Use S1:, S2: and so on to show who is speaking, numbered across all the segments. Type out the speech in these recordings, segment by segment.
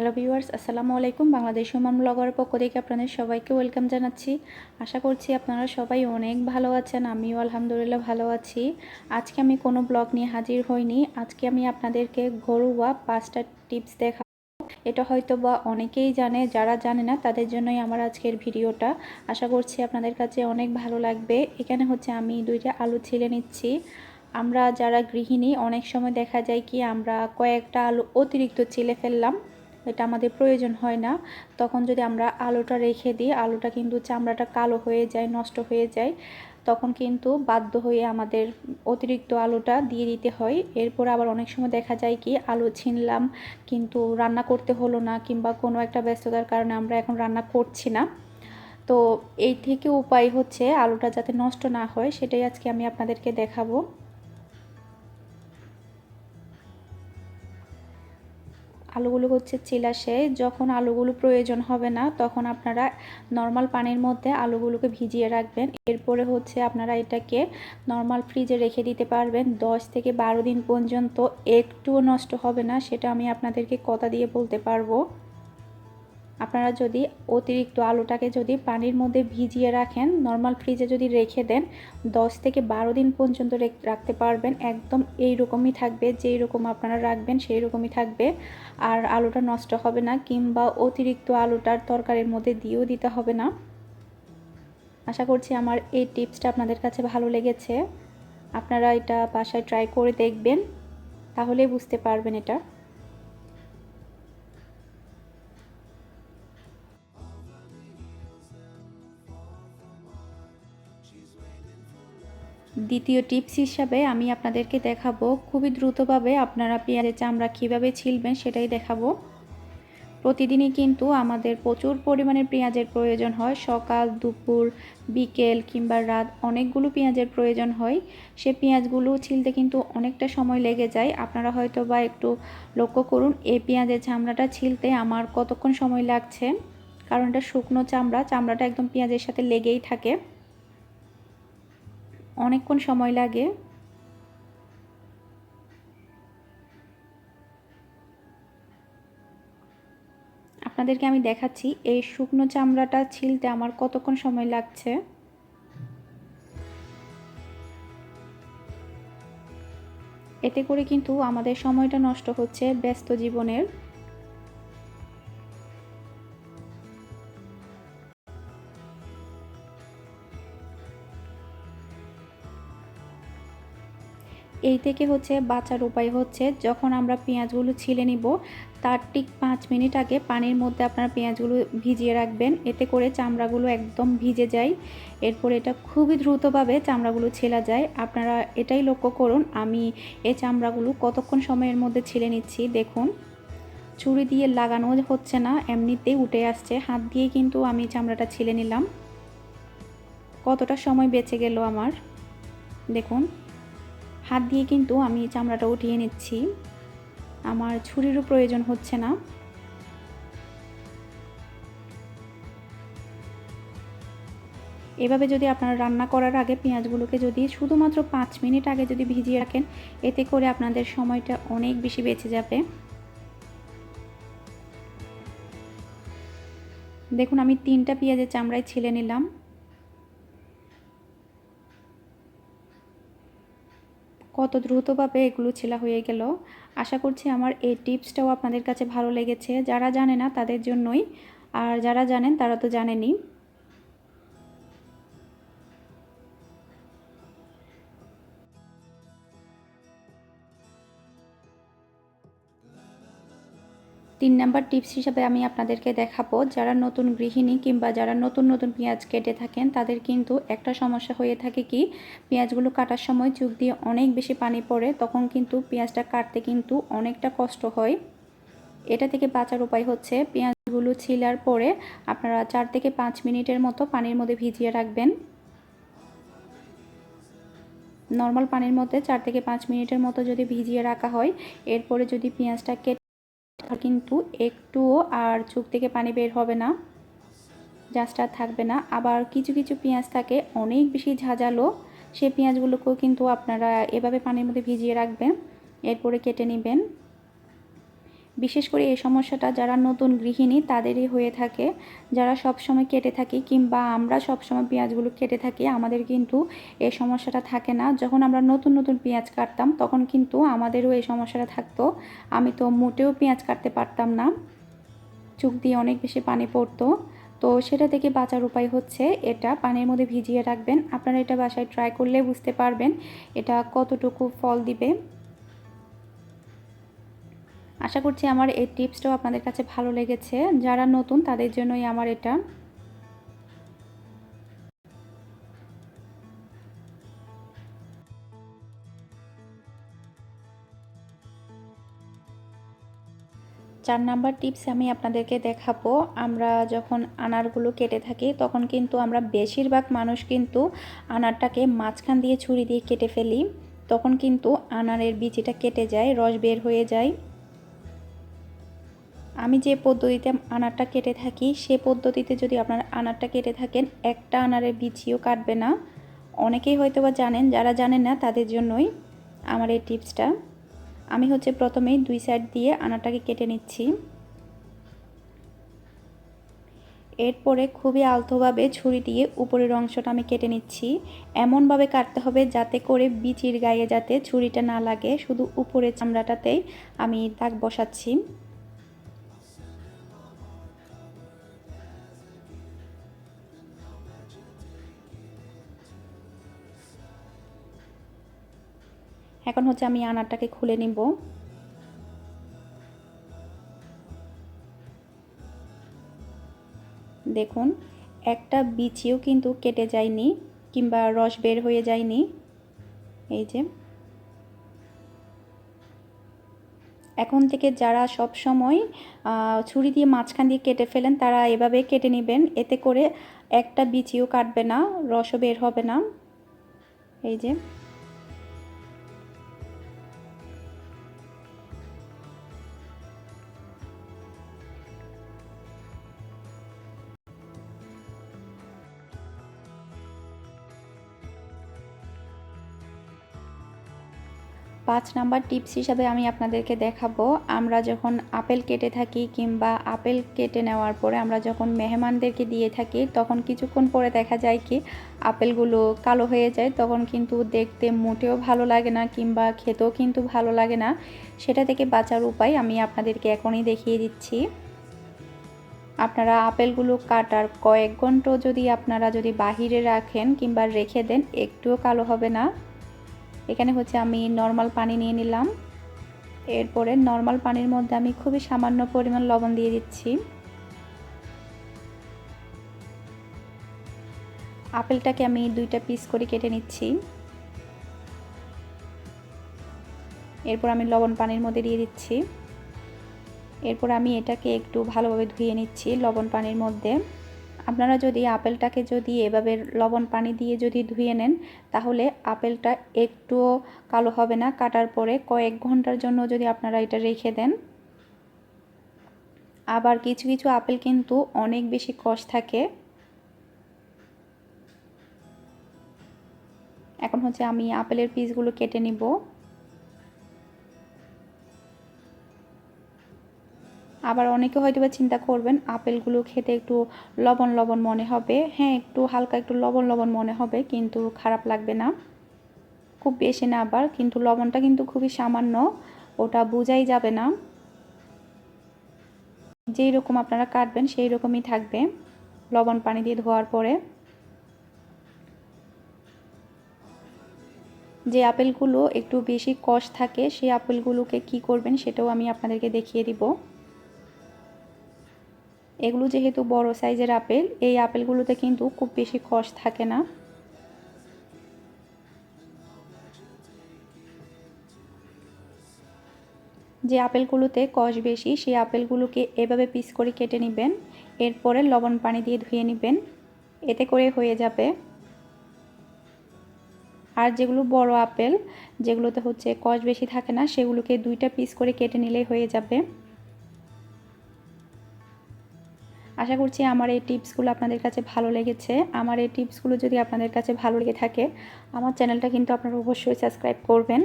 S1: Hello viewers, আসসালামু আলাইকুম। বাংলাদেশ সুমন ব্লগারের পক্ষ থেকে আপনাদের সবাইকে ওয়েলকাম জানাচ্ছি। আশা করছি আপনারা সবাই অনেক ভালো আছেন, আমিও আলহামদুলিল্লাহ ভালো আছি। আজকে আমি কোনো ব্লগ নিয়ে হাজির হইনি। আজকে আমি আপনাদেরকে ঘরোয়া পাঁচটা টিপস দেখা এটা হয়তো বা অনেকেই জানে, যারা জানে না, তাদের জন্যই আমার আজকের ভিডিওটা। আশা করছি আপনাদের কাছে অনেক ভালো লাগবে। এখানে হচ্ছে আমি দুইটা আলু ছিলে নিচ্ছি। আমরা যারা গৃহিণী, অনেক সময় দেখা যায় কি আমরা কয়েকটা আলু অতিরিক্ত ছিলে ফেললাম। এটা আমাদের প্রয়োজন হয় না। তখন যদি আমরা আলুটা রেখে দিই, আলুটা কিন্তু চামড়াটা কালো হয়ে যায়, নষ্ট হয়ে যায়, তখন কিন্তু বাধ্য হয়ে আমাদের অতিরিক্ত আলুটা দিয়ে দিতে হয়। এরপর আবার অনেক সময় দেখা যায় কি, আলু ছিনলাম কিন্তু রান্না করতে হলো না কিংবা কোনো একটা ব্যস্ততার কারণে আমরা এখন রান্না করছি না। তো এই থেকে উপায় হচ্ছে আলুটা যাতে নষ্ট না হয়, সেটাই আজকে আমি আপনাদেরকে দেখাবো। আলুগুলো হচ্ছে চিলাশে যখন আলুগুলো প্রয়োজন হবে না, তখন আপনারা নর্মাল পানির মধ্যে আলুগুলোকে ভিজিয়ে রাখবেন। এরপরে হচ্ছে আপনারা এটাকে নর্মাল ফ্রিজে রেখে দিতে পারবেন। দশ থেকে বারো দিন পর্যন্ত একটুও নষ্ট হবে না, সেটা আমি আপনাদেরকে কথা দিয়ে বলতে পারব। আপনারা যদি অতিরিক্ত আলুটাকে যদি পানির মধ্যে ভিজিয়ে রাখেন নর্মাল ফ্রিজে যদি রেখে দেন 10 থেকে বারো দিন পর্যন্ত রাখতে পারবেন। একদম এই রকমই থাকবে যেই রকম আপনারা রাখবেন সেই রকমই থাকবে। আর আলুটা নষ্ট হবে না, কিংবা অতিরিক্ত আলুটার তরকারির মধ্যে দিয়েও দিতে হবে না। আশা করছি আমার এই টিপসটা আপনাদের কাছে ভালো লেগেছে। আপনারা এটা বাসায় ট্রাই করে দেখবেন তাহলে বুঝতে পারবেন এটা। দ্বিতীয় টিপস হিসাবে আমি আপনাদেরকে দেখাবো খুবই দ্রুতভাবে আপনারা পেঁয়াজের চামড়া কীভাবে ছিলবেন সেটাই দেখাবো। প্রতিদিনই কিন্তু আমাদের প্রচুর পরিমাণের পেঁয়াজের প্রয়োজন হয়। সকাল, দুপুর, বিকেল কিংবা রাত অনেকগুলো পেঁয়াজের প্রয়োজন হয়। সে পেঁয়াজগুলো ছিলতে কিন্তু অনেকটা সময় লেগে যায়। আপনারা হয়তো বা একটু লক্ষ্য করুন, এই পেঁয়াজের চামড়াটা ছিলতে আমার কতক্ষণ সময় লাগছে? কারণ এটা শুকনো চামড়া, চামড়াটা একদম পেঁয়াজের সাথে লেগেই থাকে। অনেকক্ষণ সময় লাগে। আপনাদেরকে আমি দেখাচ্ছি, এই শুকনো চামড়াটা ছিলতে আমার কতক্ষণ সময় লাগছে? এতে করে কিন্তু আমাদের সময়টা নষ্ট হচ্ছে ব্যস্ত জীবনের। এই থেকে হচ্ছে বাঁচার উপায় হচ্ছে যখন আমরা পেঁয়াজগুলো ছিলে নিব, তার ঠিক পাঁচ মিনিট আগে পানির মধ্যে আপনারা পেঁয়াজগুলো ভিজিয়ে রাখবেন। এতে করে চামড়াগুলো একদম ভিজে যায়। এরপর এটা খুবই দ্রুতভাবে চামড়াগুলো ছেলা যায়। আপনারা এটাই লক্ষ্য করুন, আমি এই চামড়াগুলো কতক্ষণ সময়ের মধ্যে ছিলে নিচ্ছি, দেখুন। ছুরি দিয়ে লাগানো হচ্ছে না, এমনিতেই উঠে আসছে। হাত দিয়ে কিন্তু আমি চামড়াটা ছিলে নিলাম। কতটা সময় বেঁচে গেল আমার, দেখুন। হাত দিয়ে কিন্তু আমি চামড়াটা উঠিয়ে নিচ্ছি। আমার ছুরিরও প্রয়োজন হচ্ছে না। এভাবে যদি আপনারা রান্না করার আগে পেঁয়াজগুলোকে যদি শুধুমাত্র পাঁচ মিনিট আগে যদি ভিজিয়ে রাখেন, এতে করে আপনাদের সময়টা অনেক বেশি বেঁচে যাবে। দেখুন, আমি তিনটা পেঁয়াজের চামড়ায় ছিলে নিলাম। কত দ্রুতভাবে এগুলো ছেলা হয়ে গেল। আশা করছি আমার এই টিপসটাও আপনাদের কাছে ভালো লেগেছে। যারা জানে না তাদের জন্যই। আর যারা জানেন তারা তো জানেনই। তিন নাম্বার টিপস হিসাবে আমি আপনাদেরকে দেখাবো, যারা নতুন গৃহিণী কিংবা যারা নতুন নতুন পেঁয়াজ কেটে থাকেন, তাদের কিন্তু একটা সমস্যা হয়ে থাকে কি, পেঁয়াজগুলো কাটার সময় চোখ দিয়ে অনেক বেশি পানি পড়ে, তখন কিন্তু পেঁয়াজটা কাটতে কিন্তু অনেকটা কষ্ট হয়। এটা থেকে বাঁচার উপায় হচ্ছে পেঁয়াজগুলো ছিলার পরে আপনারা চার থেকে পাঁচ মিনিটের মতো পানির মধ্যে ভিজিয়ে রাখবেন। নর্মাল পানির মধ্যে চার থেকে পাঁচ মিনিটের মতো যদি ভিজিয়ে রাখা হয়, এরপরে যদি পেঁয়াজটা কেটে কিন্তু একটুও আর চোখ থেকে পানি বের হবে না। জাস্ট আর থাকবে না। আবার কিছু কিছু পেঁয়াজ থাকে অনেক বেশি ঝাঁঝালো। সেই পেঁয়াজগুলোকেও কিন্তু আপনারা এভাবে পানির মধ্যে ভিজিয়ে রাখবেন। এরপরে কেটে নেবেন। বিশেষ করে এই সমস্যাটা যারা নতুন গৃহিণী, তাদেরই হয়ে থাকে। যারা সব সময় কেটে থাকি কিংবা আমরা সব সময় পেঁয়াজগুলো কেটে থাকি, আমাদের কিন্তু এই সমস্যাটা থাকে না। যখন আমরা নতুন নতুন পেঁয়াজ কাটতাম, তখন কিন্তু আমাদেরও এই সমস্যাটা থাকতো। আমি তো মোটেও পেঁয়াজ কাটতে পারতাম না। চোখ দিয়ে অনেক বেশি পানি পড়তো। তো সেটা থেকে বাঁচার উপায় হচ্ছে এটা, পানির মধ্যে ভিজিয়ে রাখবেন। আপনারা এটা বাসায় ট্রাই করলে বুঝতে পারবেন এটা কতটুকু ফল দিবে। আশা করছি আমার এই টিপসটাও আপনাদের কাছে ভালো লেগেছে। যারা নতুন, তাদের জন্যই আমার এটা। চার নাম্বার টিপস আমি আপনাদেরকে দেখাবো। আমরা যখন আনারগুলো কেটে থাকি, তখন কিন্তু আমরা বেশিরভাগ মানুষ কিন্তু আনারটাকে মাঝখান দিয়ে ছুরি দিয়ে কেটে ফেলি। তখন কিন্তু আনারের বিচিটা কেটে যায়, রস বের হয়ে যায়। আমি যে পদ্ধতিতে আনারটা কেটে থাকি, সে পদ্ধতিতে যদি আপনার আনারটা কেটে থাকেন, একটা আনারের বিচিও কাটবে না। অনেকেই হয়তো বা জানেন, যারা জানেন না, তাদের জন্যই আমার এই টিপসটা। আমি হচ্ছে প্রথমেই দুই সাইড দিয়ে আনারটাকে কেটে নিচ্ছি। এরপরে খুবই আলতোভাবে ছুরি দিয়ে উপরের অংশটা আমি কেটে নিচ্ছি। এমনভাবে কাটতে হবে যাতে করে বিচির গায়ে যাতে ছুরিটা না লাগে। শুধু উপরের চামড়াটাতেই আমি দাগ বসাচ্ছি। এখন হচ্ছে আমি আনারটাকে খুলে নিব। দেখুন, একটা বিচিও কিন্তু কেটে যায়নি কিংবা রস বের হয়ে যায়নি। এই যে। এখন থেকে যারা সব সময় ছুরি দিয়ে মাঝখান দিয়ে কেটে ফেলেন, তারা এভাবে কেটে নেবেন। এতে করে একটা বিচিও কাটবে না, রসও বের হবে না। এই যে। পাঁচ নাম্বার টিপস হিসাবে আমি আপনাদেরকে দেখাবো। আমরা যখন আপেল কেটে থাকি কিংবা আপেল কেটে নেওয়ার পরে আমরা যখন মেহমানদেরকে দিয়ে থাকি, তখন কিছুক্ষণ পরে দেখা যায় কি, আপেলগুলো কালো হয়ে যায়। তখন কিন্তু দেখতে মোটেও ভালো লাগে না কিংবা খেতেও কিন্তু ভালো লাগে না। সেটা থেকে বাঁচার উপায় আমি আপনাদেরকে এখনই দেখিয়ে দিচ্ছি। আপনারা আপেলগুলো কাটার কয়েক ঘণ্টা যদি আপনারা যদি বাহিরে রাখেন কিংবা রেখে দেন, একটুও কালো হবে না। এখানে হচ্ছে আমি নর্মাল পানি নিয়ে নিলাম। এরপরে নর্মাল পানির মধ্যে আমি খুবই সামান্য পরিমাণ লবণ দিয়ে দিচ্ছি। আপেলটাকে আমি দুইটা পিস করে কেটে নিচ্ছি। এরপর আমি লবণ পানির মধ্যে দিয়ে দিচ্ছি। এরপর আমি এটাকে একটু ভালোভাবে ধুয়ে নিচ্ছি লবণ পানির মধ্যে। আপনারা যদি আপেলটাকে যদি এভাবে লবণ পানি দিয়ে যদি ধুয়ে নেন, তাহলে আপেলটা একটুও কালো হবে না। কাটার পরে কয়েক ঘণ্টার জন্য যদি আপনারা এটা রেখে দেন। আবার কিছু কিছু আপেল কিন্তু অনেক বেশি কষ থাকে। এখন হচ্ছে আমি আপেলের পিসগুলো কেটে নিব। আবার অনেকে হয়তো বা চিন্তা করবেন, আপেলগুলো খেতে একটু লবণ লবণ মনে হবে। হ্যাঁ একটু হালকা একটু লবণ লবণ মনে হবে, কিন্তু খারাপ লাগবে না। খুব বেশি না আবার, কিন্তু লবণটা কিন্তু খুবই সামান্য, ওটা বোঝাই যাবে না। যেই রকম আপনারা কাটবেন, সেই রকমই থাকবে লবণ পানি দিয়ে ধোয়ার পরে। যে আপেলগুলো একটু বেশি কষ থাকে, সেই আপেলগুলোকে কি করবেন সেটাও আমি আপনাদেরকে দেখিয়ে দিব। এগুলো যেহেতু বড় সাইজের আপেল, এই আপেলগুলোতে কিন্তু খুব বেশি কষ থাকে না। যে আপেলগুলোতে কষ বেশি, সেই আপেলগুলোকে এভাবে পিস করে কেটে নেবেন। এরপরে লবণ পানি দিয়ে ধুয়ে নেবেন। এতে করে হয়ে যাবে। আর যেগুলো বড় আপেল, যেগুলোতে হচ্ছে কষ বেশি থাকে না, সেগুলোকে দুইটা পিস করে কেটে নিলেই হয়ে যাবে। আশা করছি আমার এই টিপসগুলো আপনাদের কাছে ভালো লেগেছে। আমার এই টিপসগুলো যদি আপনাদের কাছে ভালো লেগে থাকে, আমার চ্যানেলটা কিন্তু আপনারা অবশ্যই সাবস্ক্রাইব করবেন।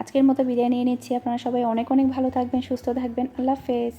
S1: আজকের মতো বিদায় নিয়ে নিচ্ছি। আপনারা সবাই অনেক অনেক ভালো থাকবেন, সুস্থ থাকবেন। আল্লাহ হাফেজ।